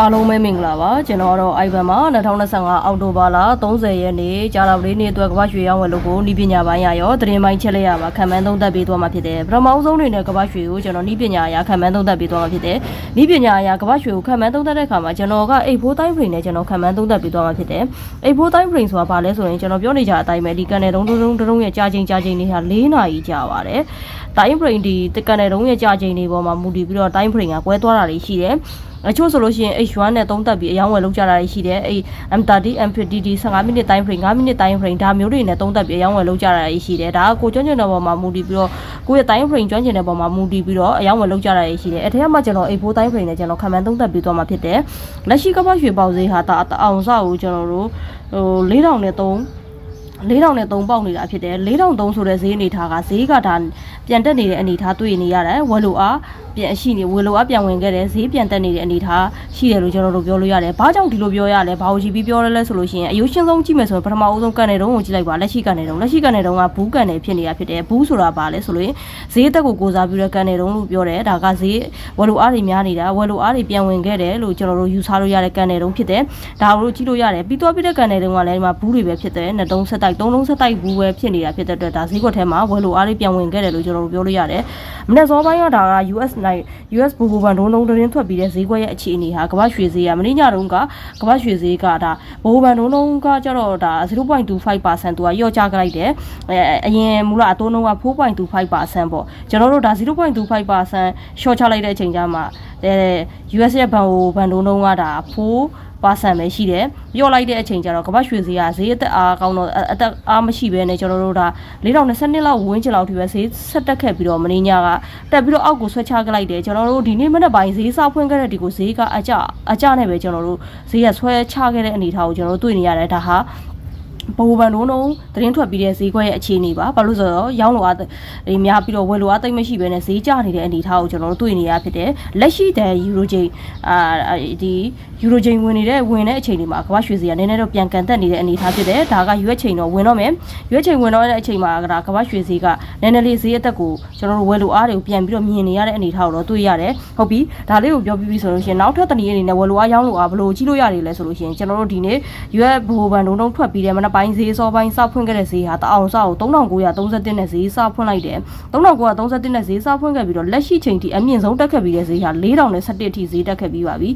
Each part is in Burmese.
အားလုံးပဲမင်္ဂလာပါကျွန်တော်ကတော့ iPhone မှာ2025အောက်တိုဘာလ30ရက်နေ့ကြာလာပလေးနေ့အတွက်ကမ္ဘာရွှေရောင်းဝယ်လို့ကိုဤပညာပိုင်းရရောသတင်းပိုင်းချက်လက်ရပါခံမှန်းသုံးသပ်ပေးသွားမှာဖြစ်တယ်ပထမဆုံးအနေနဲ့ကမ္ဘာရွှေကိုကျွန်တော်ဤပညာအရာခံမှန်းသုံးသပ်ပေးသွားမှာဖြစ်တယ်ဤပညာအရာကမ္ဘာရွှေကိုခံမှန်းသုံးသပ်တဲ့အခါမှာကျွန်တော်က84 time frame နဲ့ကျွန်တော်ခံမှန်းသုံးသပ်ပေးသွားမှာဖြစ်တယ်84 time frame ဆိုတာဘာလဲဆိုရင်ကျွန်တော်ပြောနေကြအတိုင်းပဲဒီကန်နယ်တုံးတုံးတုံးတုံးရဲ့ကြာချိန်ကြာချိန်တွေဟာ4နာရီကြာပါတယ် time frame ဒီကန်နယ်တုံးရဲ့ကြာချိန်တွေပေါ်မှာမူတည်ပြီးတော့ time frame ကကွဲသွားတာတွေရှိတယ် အချို့ဆိုလို့ရှိရင် H1 နဲ့သုံးသက်ပြီးအယောင်းဝယ်လောက်ကြတာရှိတယ်အဲ့ M30 M50 D 15မိနစ် time frame 5မိနစ် time frame ဒါမျိုးတွေနဲ့သုံးသက်ပြီးအယောင်းဝယ်လောက်ကြတာရှိတယ်ဒါကကိုကျွမ်းကျင်တဲ့ပေါ်မှာမူတည်ပြီးတော့ကိုယ့်ရဲ့ time frame ကျွမ်းကျင်တဲ့ပေါ်မှာမူတည်ပြီးတော့အယောင်းဝယ်လောက်ကြတာရှိတယ်အဲ့ထက်ကမှကျွန်တော် A4 time frame နဲ့ကျွန်တော်ခံမှန်းသုံးသက်ပြီးသွားမှာဖြစ်တယ်လက်ရှိကပ္ပရွှေပေါက်ဈေးဟာတာအောင်စကိုကျွန်တော်တို့ဟို4000နဲ့3 4000နဲ့3ပေါက်နေတာဖြစ်တယ်4003ဆိုတဲ့ဈေးအနေထားကဈေးကဒါပြန်တက်နေတဲ့အနေထားတွေ့နေရတယ်ဝယ်လို့အားပြန်ရှိနေဝယ်လို့အားပြန်ဝင်ခဲ့တယ်ဈေးပြန်တက်နေတဲ့အနေထားရှိတယ်လို့ကျွန်တော်တို့ပြောလို့ရတယ်ဘာကြောင့်ဒီလိုပြောရလဲဘာလို့ကြည့်ပြီးပြောရလဲဆိုလို့ရှိရင်အယုရှင်းဆုံးကြည့်မယ်ဆိုရင်ပထမအဦးဆုံးကန်နေတုံးကိုကြည့်လိုက်ပါလက်ရှိကန်နေတုံးလက်ရှိကန်နေတုံးကဘူးကန်နေဖြစ်နေတာဖြစ်တယ်ဘူးဆိုတာဘာလဲဆိုလို့ရင်ဈေးတက်ကိုကိုစားပြီးတော့ကန်နေတုံးလို့ပြောတယ်ဒါကဈေးဝယ်လို့အားတွေများနေတာဝယ်လို့အားတွေပြန်ဝင်ခဲ့တယ်လို့ကျွန်တော်တို့ယူဆလို့ရတဲ့ကန်နေတုံးဖြစ်တယ်ဒါကိုကြည့်လို့ရတယ်ပြီးတော့ပြီးတဲ့ကန်နေတုံးကလည်းဒီမှာဘူးတွေပဲဖြစ်တယ်နှစ်တုံးဆက်တိုက်သုံးလုံးဆက်တိုက်ဘူးပဲဖြစ်နေတာဖြစ်တဲ့အတွက်ဒါဈေးကွက်ထဲမှာဝယ်လို့အားတွေပြန်ဝင်ခဲ့တယ်လို့ကျွန်တော်တို့ပြောလို့ရတယ်မနေ့စောပိုင်းကဒါက US နိုင် US ဘူဘူဘန်ဒုံဒုံတင်းထွက်ပြီးတဲ့ဈေးကွက်ရဲ့အခြေအနေဟာကမ္ဘာရွှေဈေးကမနေ့ညတုန်းကကမ္ဘာရွှေဈေးကဒါဘူဘူဘန်ဒုံဒုံကကျတော့ဒါ0.25%သူကလျော့ကျကြလိုက်တယ်အဲအရင်မူလအသုံးနှုန်းက4.25%ပေါ့ကျွန်တော်တို့ဒါ0.25%ရှော့ချလိုက်တဲ့အချိန်ကျမှအဲ US ရဲ့ဘန်ဟိုဘန်ဒုံဒုံကဒါ4 ပါဆန်ပဲရှိတယ်။ပြော့လိုက်တဲ့အချိန်ကျတော့ကမ္ဘာရွှေဈေးကဈေးအသက်အားကောင်းတော့အသက်အားမရှိဘဲနဲ့ကျွန်တော်တို့ဒါ4020လောက်ဝန်းကျင်လောက်ထိပဲဈေးဆက်တက်ခဲ့ပြီးတော့မင်းညကတက်ပြီးတော့အောက်ကိုဆွဲချခဲ့လိုက်တယ်ကျွန်တော်တို့ဒီနေ့မနေ့ပိုင်းဈေးစဖွင့်ခဲ့တဲ့ဒီကိုဈေးကအကြအကြနဲ့ပဲကျွန်တော်တို့ဈေးကဆွဲချခဲ့တဲ့အနေအထားကိုကျွန်တော်တို့တွေ့နေရတယ်ဒါဟာ ဘိုးဘန်လုံးလုံးသတင်းထွက်ပြီးတဲ့ဈေးကွက်ရဲ့အခြေအနေပါဘာလို့ဆိုတော့ရောင်းလိုအားတွေများပြီးတော့ဝယ်လိုအားသိမ့်မရှိဘဲနဲ့ဈေးကျနေတဲ့အနေအထားကိုကျွန်တော်တို့တွေ့နေရဖြစ်တယ်လက်ရှိတဲ့ယူရိုချိန်အာဒီယူရိုချိန်ဝင်နေတဲ့ဝင်တဲ့အချိန်တွေမှာကမ္ဘာရွှေဈေးကနည်းနည်းတော့ပြန်ကန်တက်နေတဲ့အနေအထားဖြစ်တယ်ဒါကရွက်ချိန်တော့ဝင်တော့မယ်ရွက်ချိန်ဝင်တော့တဲ့အချိန်မှာကကမ္ဘာရွှေဈေးကနည်းနည်းလေးဈေးအသက်ကိုကျွန်တော်တို့ဝယ်လိုအားတွေကိုပြန်ပြီးတော့မြင်နေရတဲ့အနေအထားကိုတော့တွေ့ရတယ်ဟုတ်ပြီဒါလေးကိုပြောပြီးပြီဆိုလို့ရှိရင်နောက်ထပ်တနည်းအနေနဲ့ဝယ်လိုအားရောင်းလိုအားဘယ်လိုကြည့်လို့ရတယ်လဲဆိုလို့ရှိရင်ကျွန်တော်တို့ဒီနေ့ရွက်ဘိုဘန်တုံးတုံးထွက်ပြီးတဲ့မနက်ပိုင်းဈေးစောပိုင်းစဖွင့်ခဲ့တဲ့ဈေးဟာတအောင်စကို3931နဲ့ဈေးစဖွင့်လိုက်တယ်3931နဲ့ဈေးစဖွင့်ခဲ့ပြီးတော့လက်ရှိချိန်ထိအမြင့်ဆုံးတက်ခဲ့ပြီးတဲ့ဈေးဟာ4017အထိဈေးတက်ခဲ့ပြီးပါပြီ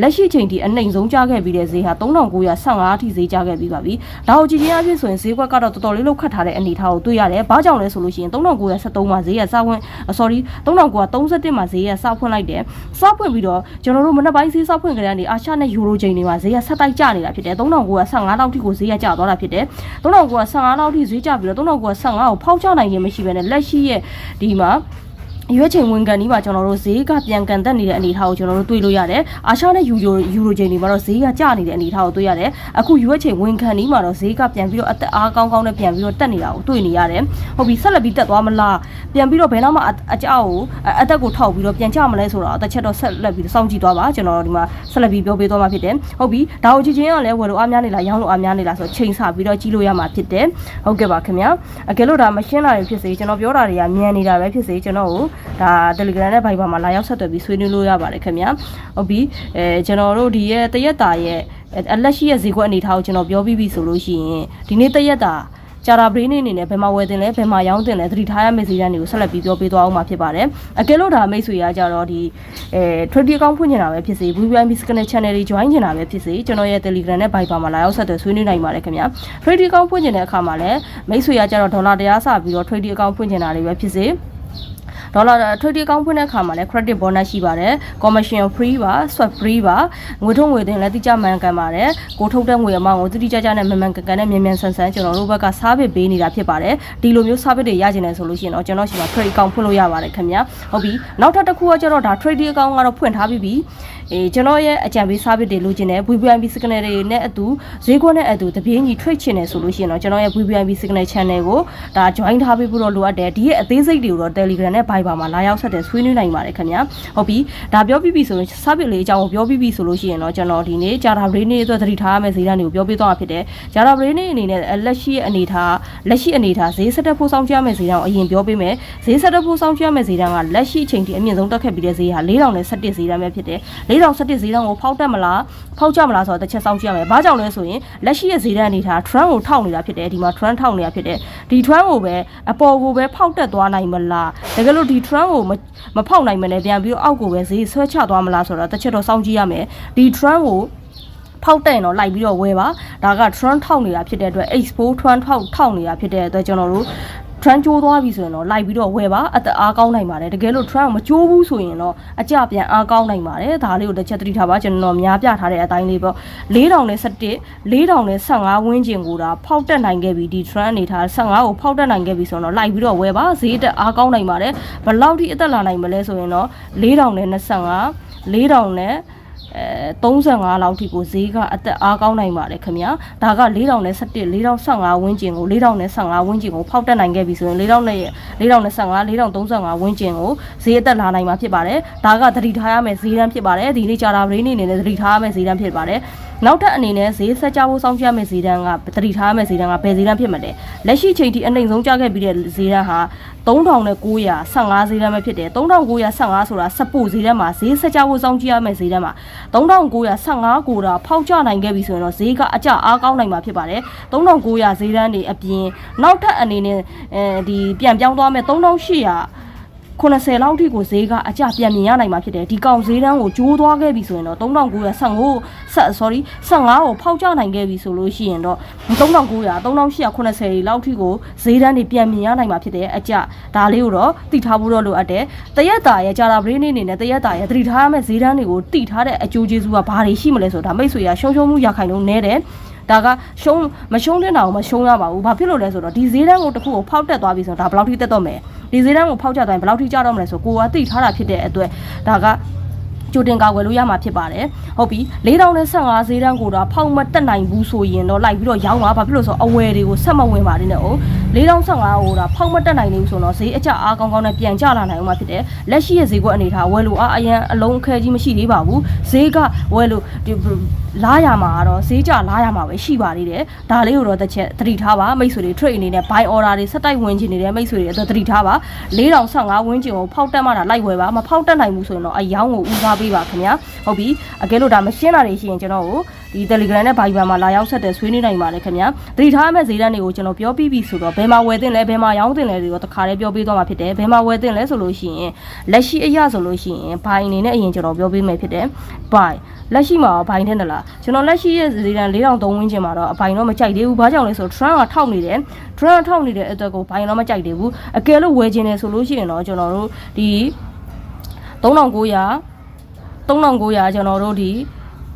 လက်ရှိချိန်ထိအနှိမ်ဆုံးကျခဲ့ပြီးတဲ့ဈေးဟာ3915အထိဈေးကျခဲ့ပြီးပါပြီဒါကိုကြည့်ချင်းအဖြစ်ဆိုရင်ဈေးကွက်ကတော့တော်တော်လေးလောက်ခတ်ထားတဲ့အနေအထားကိုတွေ့ရတယ်ဘာကြောင့်လဲဆိုလို့ရှိရင်3973မှာဈေးကစဖွင့် sorry 3931မှာဈေးကစဖွင့်လိုက်တယ်စဖွင့်ပြီးတော့ကျွန်တော်တို့မနက်ပိုင်းဈေးစဖွင့်ကြတဲ့အနေအာရှနဲ့ယူရိုချိန်တွေမှာဈေးကဆက်တိုက်ကျနေတာဖြစ်တယ်3915လောက်ထိကိုဈေးကကျသွားတာဖြစ်တယ်3915လောက်ထိဈေးကျပြီးတော့3915ကိုဖောက်ချနိုင်ခြင်းမရှိဘဲနဲ့လက်ရှိရဲ့ဒီမှာ ရွေးချိန်ဝင်ကန်ဒီမှာကျွန်တော်တို့ဈေးကပြန်ကန်တက်နေတဲ့အနေအထားကိုကျွန်တော်တို့တွေ့လို့ရတယ်။အာရှနဲ့ယူရိုယူရိုချိန်ဒီမှာတော့ဈေးကကျနေတဲ့အနေအထားကိုတွေ့ရတယ်။အခုရွေးချိန်ဝင်ကန်ဒီမှာတော့ဈေးကပြန်ပြီးတော့အသက်အားကောင်းကောင်းနဲ့ပြန်ပြီးတော့တက်နေတာကိုတွေ့နေရတယ်။ဟုတ်ပြီဆက်လက်ပြီးတက်သွားမလား။ပြန်ပြီးတော့ဘယ်တော့မှအကြောက်ကိုအသက်ကိုထောက်ပြီးတော့ပြန်ကျမလဲဆိုတော့အသက်ချက်တော့ဆက်လက်ပြီးစောင့်ကြည့်သွားပါကျွန်တော်တို့ဒီမှာဆက်လက်ပြီးပြောပေးသွားမှာဖြစ်တယ်။ဟုတ်ပြီဒါကိုကြည့်ချင်းကလည်းဝယ်လို့အားများနေလားရောင်းလို့အားများနေလားဆိုတော့ချိန်ဆပြီးတော့ကြည့်လို့ရမှာဖြစ်တယ်။ဟုတ်ကဲ့ပါခင်ဗျာ။အကယ်လို့ဒါမရှင်းတာတွေဖြစ်စေကျွန်တော်ပြောတာတွေကမြန်နေတာပဲဖြစ်စေကျွန်တော်ကိုဒါ Telegram နဲ့ Viber မှာလာရောက်ဆက်သွယ်ပြီးဆွေးနွေးလို့ရပါတယ်ခင်ဗျာဟုတ်ပြီအဲကျွန်တော်တို့ဒီရဲ့တရက်တာရဲ့အလက်ရှိရဲ့ဈေးကွက်အနေထားကိုကျွန်တော်ပြောပြီးပြီဆိုလို့ရှိရင်ဒီနေ့တရက်တာဂျာရာဘရင်းအနေနဲ့ဘယ်မှာဝယ်တင်လဲဘယ်မှာရောင်းတင်လဲသတိထားရမယ့်ဈေးတန်းတွေကိုဆက်လက်ပြီးပြောပေးသွားအောင်မှာဖြစ်ပါတယ်အကယ်လို့ဒါမိတ်ဆွေရကြတော့ဒီအဲ trade account ဖွင့်နေတာပဲဖြစ်စေ VVIP scanner channel တွေ join နေတာပဲဖြစ်စေကျွန်တော်ရဲ့ Telegram နဲ့ Viber မှာလာရောက်ဆက်သွယ်ဆွေးနွေးနိုင်ပါတယ်ခင်ဗျာ trade account ဖွင့်နေတဲ့အခါမှာလည်းမိတ်ဆွေရကြတော့ဒေါ်လာတရားစပြီးတော့ trade account ဖွင့်နေတာတွေပဲဖြစ်စေ ဒေါ်လာထွေထွေကောင်းဖွင့်တဲ့အခါမှာလည်း credit bonus ရှိပါတယ် commission free ပါ swap free ပါငွေထုတ်ငွေတင်လည်းတိကျမှန်ကန်ပါတယ်ကိုထုတ်တဲ့ငွေအမောင်းကိုတိတိကျကျနဲ့မှန်မှန်ကန်ကန်နဲ့မြန်မြန်ဆန်ဆန်ကျွန်တော်တို့ဘက်က service ပေးနေတာဖြစ်ပါတယ်ဒီလိုမျိုး service တွေရကျင်တယ်ဆိုလို့ရှိရင်တော့ကျွန်တော်ရှိမှာ trade account ဖွင့်လို့ရပါတယ်ခင်ဗျာဟုတ်ပြီနောက်ထပ်တစ်ခုကကျတော့ဒါ trade account ကတော့ဖွင့်ထားပြီးပြီ အေးကျွန်တော်ရဲ့အကြံပေး service တွေလိုချင်တယ် VVIP signal တွေနဲ့အတူဈေးကွက်နဲ့အတူတပြေးညီ trade ချင်တယ်ဆိုလို့ရှိရင်တော့ကျွန်တော်ရဲ့ VVIP signal channel ကိုဒါ join ထားပေးဖို့တော့လိုအပ်တယ်ဒီရဲ့အသေးစိတ်တွေကိုတော့ Telegram နဲ့ Viber မှာလာရောက်ဆက်တဲ့ဆွေးနွေးနိုင်ပါတယ်ခင်ဗျာဟုတ်ပြီဒါပြောပြီးပြီဆိုရင် service လေးအကြောင်းကိုပြောပြီးပြီဆိုလို့ရှိရင်တော့ကျွန်တော်ဒီနေ့ Java Brain နေ့အတွက်သတိထားရမယ့်ဈေးတန်းတွေကိုပြောပြသွားမှာဖြစ်တယ် Java Brain နေ့အနေနဲ့လက်ရှိအနေထားလက်ရှိအနေထားဈေးဆက်တက်ဖို့စောင့်ကြည့်ရမယ့်ဈေးတန်းကိုအရင်ပြောပေးမယ်ဈေးဆက်တက်ဖို့စောင့်ကြည့်ရမယ့်ဈေးတန်းကလက်ရှိအချိန်ထိအမြင့်ဆုံးတက်ခဲ့ပြီးတဲ့ဈေးဟာ4017ဈေးတန်းပဲဖြစ်တယ်4017 4017ဈေးတန်းကိုဖောက်တက်မလားဖောက်ကြမလားဆိုတော့တစ်ချက်စောင့်ကြည့်ရမယ်ဘာကြောင့်လဲဆိုရင်လက်ရှိရဲ့ဈေးတန်းအနေထား trend ကိုထောက်နေတာဖြစ်တယ်ဒီမှာ trend ထောက်နေတာဖြစ်တယ်ဒီ trend ကိုပဲအပေါ်ကိုပဲဖောက်တက်သွားနိုင်မလားတကယ်လို့ဒီ trend ကိုမမဖောက်နိုင်မနဲ့ပြန်ပြီးတော့အောက်ကိုပဲဈေးဆွဲချသွားမလားဆိုတော့တစ်ချက်တော့စောင့်ကြည့်ရမယ်ဒီ trend ကိုဖောက်တဲ့ရင်တော့လိုက်ပြီးတော့ဝယ်ပါဒါက trend ထောက်နေတာဖြစ်တဲ့အတွက် expo trend ထောက်ထောက်နေတာဖြစ်တဲ့အတွက်ကျွန်တော်တို့ trend ကျိုးသွားပြီဆိုရင်တော့လိုက်ပြီးတော့ဝယ်ပါအသက်အားကောင်းနိုင်ပါတယ်တကယ်လို့ trend မကျိုးဘူးဆိုရင်တော့အကြပြန်အားကောင်းနိုင်ပါတယ်ဒါလေးကိုတစ်ချက်သတိထားပါကျွန်တော်များပြထားတဲ့အတိုင်းလေးပေါ့4000နဲ့17 4000နဲ့15ဝန်းကျင်ကိုဒါဖောက်တက်နိုင်ခဲ့ပြီဒီ trend အနေထား15ကိုဖောက်တက်နိုင်ခဲ့ပြီဆိုတော့လိုက်ပြီးတော့ဝယ်ပါဈေးတက်အားကောင်းနိုင်ပါတယ်ဘယ်လောက်ထိအသက်လာနိုင်မလဲဆိုရင်တော့4000နဲ့25 4000နဲ့အဲ 35လောက်ထိကိုဈေးကအသက်အားကောင်းနိုင်ပါတယ်ခင်ဗျာဒါက4000နဲ့17 4015ဝန်းကျင်ကို4000နဲ့15ဝန်းကျင်ကိုဖောက်တက်နိုင်ခဲ့ပြီဆိုရင်4000နဲ့4000နဲ့15 4035ဝန်းကျင်ကိုဈေးအသက်လာနိုင်မှာဖြစ်ပါတယ်ဒါကသတိထားရမယ့်ဈေးတန်းဖြစ်ပါတယ်ဒီနေ့ကြာတာပရင်းနေနဲ့သတိထားရမယ့်ဈေးတန်းဖြစ်ပါတယ် နောက်ထပ်အနေနဲ့ဈေးဆက်ကြဖို့စောင့်ကြည့်ရမယ့်ဈေးတန်းကသတိထားရမယ့်ဈေးတန်းကဘယ်ဈေးတန်းဖြစ်မလဲလက်ရှိချိန်ထိအနှိမ်ဆုံးကြခဲ့ပြီးတဲ့ဈေးတန်းဟာ3915ဈေးတန်းပဲဖြစ်တယ်3915ဆိုတာစပို့ဈေးတန်းမှာဈေးဆက်ကြဖို့စောင့်ကြည့်ရမယ့်ဈေးတန်းမှာ3915ကိုတာဖောက်ချနိုင်ခဲ့ပြီဆိုရင်တော့ဈေးကအကျအားကောင်းနိုင်မှာဖြစ်ပါတယ်3900ဈေးတန်းတွေအပြင်နောက်ထပ်အနေနဲ့အဲဒီပြန်ပြောင်းသွားမဲ့3800 90လောက်ထိကိုဈေးကအကျပြန်မြင်ရနိုင်မှာဖြစ်တယ်ဒီကောင်ဈေးတန်းကိုကျိုးသွားခဲ့ပြီဆိုရင်တော့3915ဆက် sorry 15ကိုဖောက်ချနိုင်ခဲ့ပြီဆိုလို့ရှိရင်တော့3900 3880လောက်ထိကိုဈေးတန်းတွေပြန်မြင်ရနိုင်မှာဖြစ်တယ်အကျဒါလေးကိုတော့တိထားဖို့တော့လိုအပ်တယ်တရက်တာရဲ့ကြာတာပရင်းနေနေနဲ့တရက်တာရဲ့သတိထားရမယ့်ဈေးတန်းတွေကိုတိထားတဲ့အကျိုးကျေးဇူးကဘာတွေရှိမလဲဆိုတော့ဒါမိတ်ဆွေရရှုံရှုံမှုရခိုင်လုံးနဲတယ် ဒါကရှုံးမရှုံးတဲ့တာကိုမရှုံးရပါဘူးဘာဖြစ်လို့လဲဆိုတော့ဒီဈေးတန်းကိုတစ်ခုကိုဖောက်တက်သွားပြီဆိုတော့ဒါဘယ်လောက်ထိတက်တော့မလဲဒီဈေးတန်းကိုဖောက်ကြသွားရင်ဘယ်လောက်ထိကျတော့မလဲဆိုကိုကသိထားတာဖြစ်တဲ့အတွက်ဒါကကြိုတင်ကာကွယ်လို့ရမှာဖြစ်ပါတယ်။ဟုတ်ပြီ။4000နဲ့15ဈေးတန်းကိုတော့ဖောက်မတက်နိုင်ဘူးဆိုရင်တော့လိုက်ပြီးတော့ရောင်းပါဘာဖြစ်လို့ဆိုအဝယ်တွေကိုဆက်မဝင်ပါနဲ့နဲ့။ 4055ဟိုတာဖောက်မတက်နိုင်နေဘူးဆိုတော့ဈေးအကျအားကောင်းကောင်းနဲ့ပြန်ကျလာနိုင်အောင်မှဖြစ်တယ်လက်ရှိရဲ့ဈေးကွက်အနေထားဝယ်လို့အားအရန်အလုံးအခဲကြီးမရှိသေးပါဘူးဈေးကဝယ်လို့ဒီလာရမှာတော့ဈေးကျလာရမှာပဲရှိပါသေးတယ်ဒါလေးကိုတော့တစ်ချက်သတိထားပါမိတ်ဆွေတွေ trade အနေနဲ့ buy order တွေဆက်တိုက်ဝင်ချင်နေတဲ့မိတ်ဆွေတွေအတွက်သတိထားပါ4055ဝင်းကျင်ကိုဖောက်တက်မှတာလိုက်ဝယ်ပါမဖောက်တက်နိုင်ဘူးဆိုရင်တော့အယောင်းကိုဦးစားပေးပါခင်ဗျာဟုတ်ပြီအကယ်လို့ဒါမရှင်းတာတွေရှိရင်ကျွန်တော်ကို ဒီ Telegram နဲ့ Viber မှာလာရောက်ဆက်တဲ့ဆွေးနွေးနိုင်ပါတယ်ခင်ဗျာသတိထားရမယ့်ဈေးတန်းတွေကိုကျွန်တော်ပြောပြပြီဆိုတော့ဘယ်မှာဝယ်တင်လဲဘယ်မှာရောင်းတင်လဲတွေတော့တခါတည်းပြောပြသွားမှာဖြစ်တယ်ဘယ်မှာဝယ်တင်လဲဆိုလို့ရှိရင်လက်ရှိအရာဆိုလို့ရှိရင် buy အနေနဲ့အရင်ကျွန်တော်ပြောပြမယ်ဖြစ်တယ် buy လက်ရှိမှာဘိုင်ထဲနလားကျွန်တော်လက်ရှိရဲ့ဈေးတန်း4000ဝန်းကျင်မှာတော့အဘိုင်တော့မကြိုက်သေးဘူးဘာကြောင့်လဲဆိုတော့ trend ကထောက်နေတယ် trend ထောက်နေတဲ့အတွက်ကိုဘိုင်တော့မကြိုက်သေးဘူးအကယ်လို့ဝယ်ခြင်းတယ်ဆိုလို့ရှိရင်တော့ကျွန်တော်တို့ဒီ3900 3900ကျွန်တော်တို့ဒီ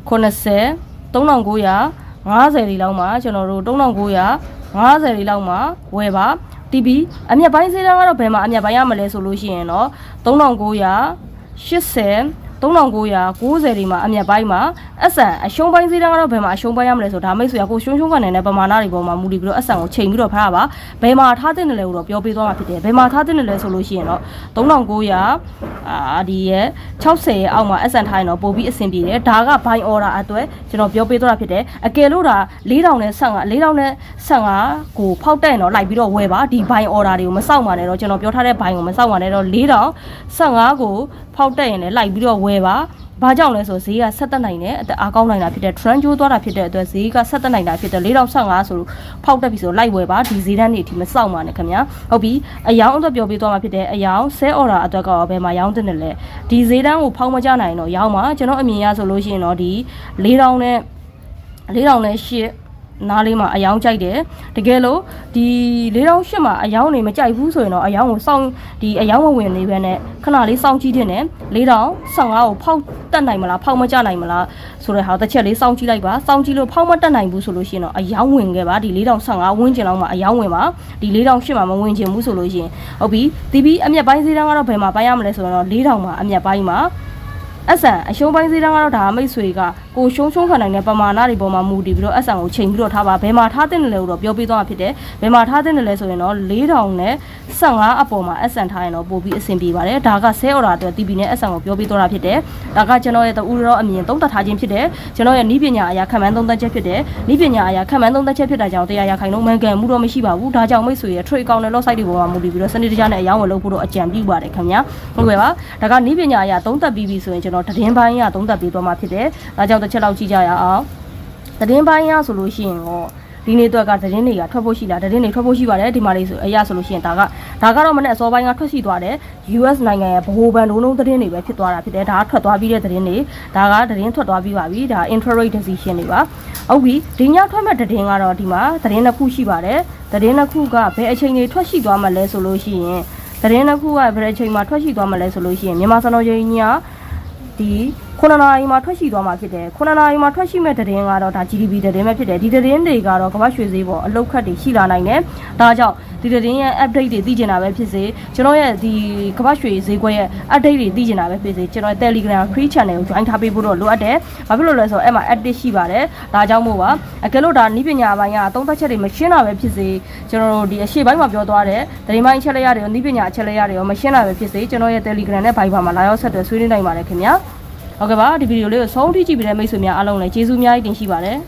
80 3900 50လေးလောက်မှာကျွန်တော်တို့3900 50လေးလောက်မှာဝယ်ပါ TV အမြတ်ပိုင်းဈေးတန်းကတော့ဘယ်မှာအမြတ်ပိုင်းရမလဲဆိုလို့ရှိရင်တော့3980 3990ဒီမှာအမြတ်ပိုင်းမှာအဆန်အရှုံးပိုင်းဈေးတန်းကတော့ဘယ်မှာအရှုံးပိုင်းရမလဲဆိုဒါမိတ်ဆွေကကိုရှုံးရှုံးကနေနဲ့ပမာဏတွေပေါ်မှာမူတည်ပြီးတော့အဆန်ကိုချိန်ပြီးတော့ဖားတာပါဘယ်မှာထားတဲ့နယ်လဲကိုတော့ပြောပေးသွားမှာဖြစ်တယ်ဘယ်မှာထားတဲ့နယ်လဲဆိုလို့ရှိရင်တော့3900အာဒီရဲ့60ရဲ့အောက်မှာအဆန်ထားရင်တော့ပို့ပြီးအဆင်ပြေတယ်ဒါကဘိုင်အော်ဒါအတွက်ကျွန်တော်ပြောပေးသွားတာဖြစ်တယ်အကယ်လို့ဒါ4000နဲ့15 4000နဲ့15ကိုဖောက်တဲ့ရင်တော့လိုက်ပြီးတော့ဝယ်ပါဒီဘိုင်အော်ဒါတွေကိုမစောင့်ပါနဲ့တော့ကျွန်တော်ပြောထားတဲ့ဘိုင်ကိုမစောင့်ပါနဲ့တော့4000 15ကိုဖောက်တက်ရင်လည်းလိုက်ပြီးတော့ဝယ်ပါဘာကြောင့်လဲဆိုဈေးကဆက်တက်နိုင်တယ်အသက်အားကောင်းနိုင်တာဖြစ်တဲ့ trend ကျိုးသွားတာဖြစ်တဲ့အတွက်ဈေးကဆက်တက်နိုင်တာဖြစ်တဲ့4015ဆိုဖောက်တက်ပြီဆိုလိုက်ဝယ်ပါဒီဈေးတန်းတွေအထိမစောင့်ပါနဲ့ခင်ဗျာဟုတ်ပြီအယောင်အတွက်ပြောပြသွားမှာဖြစ်တဲ့အယောင် sell order အတွက်ကဘယ်မှာရောင်းတဲ့လဲဒီဈေးတန်းကိုဖောက်မကြနိုင်တော့ရောင်းပါကျွန်တော်အမြင်ရဆိုလို့ရှိရင်တော့ဒီ4000နဲ့4000နဲ့8 နားလေးမှာအယောင်ကြိုက်တယ်တကယ်လို့ဒီ4008မှာအယောင်နေမကြိုက်ဘူးဆိုရင်တော့အယောင်ကိုစောင့်ဒီအယောင်မဝင်နေပဲနဲ့ခဏလေးစောင့်ကြည့်တင်တယ်4015ကိုဖောက်တက်နိုင်မလားဖောက်မကြနိုင်မလားဆိုတဲ့ဟာတစ်ချက်လေးစောင့်ကြည့်လိုက်ပါစောင့်ကြည့်လို့ဖောက်မတက်နိုင်ဘူးဆိုလို့ရှိရင်တော့အယောင်ဝင်ခဲ့ပါဒီ4015ဝန်းကျင်လောက်မှာအယောင်ဝင်ပါဒီ4008မှာမဝင်ချင်ဘူးဆိုလို့ရှိရင်ဟုတ်ပြီတီးပြီးအမျက်ပိုင်းဈေးတန်းကတော့ဘယ်မှာပိုင်းရမလဲဆိုတော့4000မှာအမျက်ပိုင်းမှာ အဆန်အရှုံးပိုင်းဈေးတန်းကတော့ဒါမိတ်ဆွေကကိုရှုံးရှုံးခံနိုင်တဲ့ပမာဏတွေပေါ်မှာမူတည်ပြီးတော့အဆန်ကိုချိန်ပြီးတော့ထားပါဘယ်မှာထားတဲ့လဲလို့တော့ပြောပြသွားမှာဖြစ်တယ်ဘယ်မှာထားတဲ့လဲဆိုရင်တော့4000နဲ့15အပေါ်မှာအဆန်ထားရင်တော့ပို့ပြီးအဆင်ပြေပါတယ်ဒါက sale order အတွက် TB နဲ့အဆန်ကိုပြောပြသွားတာဖြစ်တယ်ဒါကကျွန်တော်ရဲ့တူရောအမြင်သုံးသပ်ထားခြင်းဖြစ်တယ်ကျွန်တော်ရဲ့ဤပညာအရာခံမှန်းသုံးသပ်ချက်ဖြစ်တယ်ဤပညာအရာခံမှန်းသုံးသပ်ချက်ဖြစ်တာကြောင့်တရားရခိုင်လုံးမှန်ကန်မှုတော့မရှိပါဘူးဒါကြောင့်မိတ်ဆွေရဲ့ trade account နဲ့ lot site တွေပေါ်မှာမူတည်ပြီးတော့စနစ်တကျနဲ့အယောင်းဝယ်လုပ်ဖို့တော့အကြံပြုပါတယ်ခင်ဗျာဟုတ်ကဲ့ပါဒါကဤပညာအရာသုံးသပ်ပြီးပြီဆိုရင်ကျွန်တော်ကျွန်တော်သတင်းပိုင်းရသုံးသပ်ပေးသွားမှာဖြစ်တယ်။ဒါကြောင့်တစ်ချက်လောက်ကြည့်ကြရအောင်။သတင်းပိုင်းရဆိုလို့ရှိရင်တော့ဒီနေ့တော့ကသတင်းတွေကထွက်ဖို့ရှိလားသတင်းတွေထွက်ဖို့ရှိပါတယ်ဒီမှာလေးဆိုအရာဆိုလို့ရှိရင်ဒါကဒါကတော့မနေ့အစောပိုင်းကထွက်ရှိသွားတယ် US နိုင်ငံရဲ့ဗဟိုဘဏ်လုံးလုံးသတင်းတွေပဲဖြစ်သွားတာဖြစ်တယ်ဒါကထွက်သွားပြီးတဲ့သတင်းတွေဒါကသတင်းထွက်သွားပြီးပါပြီဒါ intra-rate decision တွေပါဟုတ်ပြီဒီညထွက်မဲ့သတင်းကတော့ဒီမှာသတင်းတစ်ခုရှိပါတယ်သတင်းတစ်ခုကဘယ်အချိန်တွေထွက်ရှိသွားမှလဲဆိုလို့ရှိရင်သတင်းတစ်ခုကဘယ်အချိန်မှာထွက်ရှိသွားမှလဲဆိုလို့ရှိရင်မြန်မာစံတော်ချိန်ည ဒီ 9နာရီမှာထွက်ရှိသွားမှာဖြစ်တယ်9နာရီမှာထွက်ရှိမဲ့သတင်းကတော့ဒါ GDP သတင်းပဲဖြစ်တယ်ဒီသတင်းတွေကတော့ကမ္ဘာရွှေဈေးပေါ်အလောက်ခတ်တွေရှိလာနိုင်တယ်ဒါကြောင့်ဒီသတင်းရဲ့ update တွေသိချင်တာပဲဖြစ်စေကျွန်တော်ရဲ့ဒီကမ္ဘာရွှေဈေးကွက်ရဲ့ update တွေသိချင်တာပဲဖြစ်စေကျွန်တော်ရဲ့ Telegram free channel ကို join ထားပေးဖို့တော့လိုအပ်တယ်ဘာဖြစ်လို့လဲဆိုတော့အဲ့မှာ update ရှိပါတယ်ဒါကြောင့်မို့ပါအကယ်လို့ဒါနီးပညာပိုင်းကအသုံးသက်ချက်တွေမရှင်းတာပဲဖြစ်စေကျွန်တော်တို့ဒီအရှိပိုင်းမှာပြောသွားတဲ့သတင်းပိုင်းချက်လက်ရတယ်ရောနီးပညာချက်လက်ရတယ်ရောမရှင်းတာပဲဖြစ်စေကျွန်တော်ရဲ့ Telegram နဲ့ Viber မှာလာရောက်ဆက်သွယ်ဆွေးနွေးနိုင်ပါတယ်ခင်ဗျာ ဟုတ်ကဲ့ပါဒီဗီဒီယိုလေးကိုဆုံးထိကြည့်ပြီးတဲ့မိတ်ဆွေများအားလုံးလည်းကျေးဇူးအများကြီးတင်ရှိပါတယ်